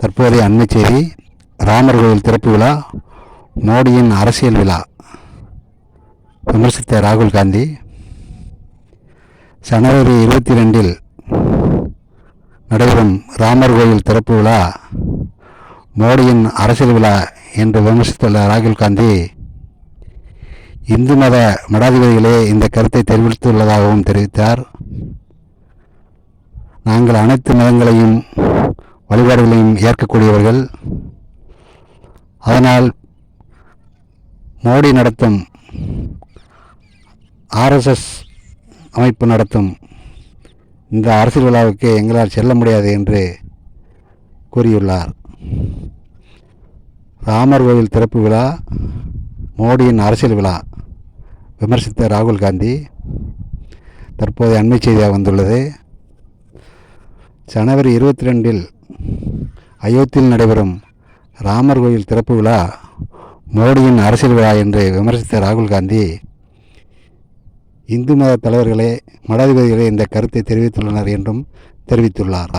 தற்போதைய அண்மை செய்தி ராமர் கோயில் திறப்பு விழா மோடியின் அரசியல் விழா. விமர்சித்த ராகுல் காந்தி ஜனவரி இருபத்தி ரெண்டில் நடைபெறும் ராமர் கோயில் திறப்பு விழா மோடியின் அரசியல் விழா என்று விமர்சித்துள்ள ராகுல் காந்தி இந்து மத மடாதிபதிகளே இந்த கருத்தை தெரிவித்துள்ளதாகவும் தெரிவித்தார். நாங்கள் அனைத்து மதங்களையும் வழிபாடுகளையும் ஏற்கக்கூடியவர்கள். அதனால் மோடி நடத்தும் ஆர்எஸ்எஸ் அமைப்பு நடத்தும் இந்த அரசியல் விழாவுக்கு எங்களால் செல்ல முடியாது என்று கூறியுள்ளார். ராமர் கோவில் திறப்பு விழா மோடியின் அரசியல் விழா விமர்சித்த ராகுல் காந்தி. தற்போது அண்மை செய்தியாக வந்துள்ளது. ஜனவரி இருபத்தி ரெண்டில் அயோத்தியில் நடைபெறும் ராமர் கோயில் திறப்பு விழா மோடியின் அரசியல் விழா என்று விமர்சித்த ராகுல் காந்தி இந்து மத தலைவர்களே மடாதிபதிகளே இந்த கருத்தை தெரிவித்துள்ளனர் என்றும் தெரிவித்துள்ளார்.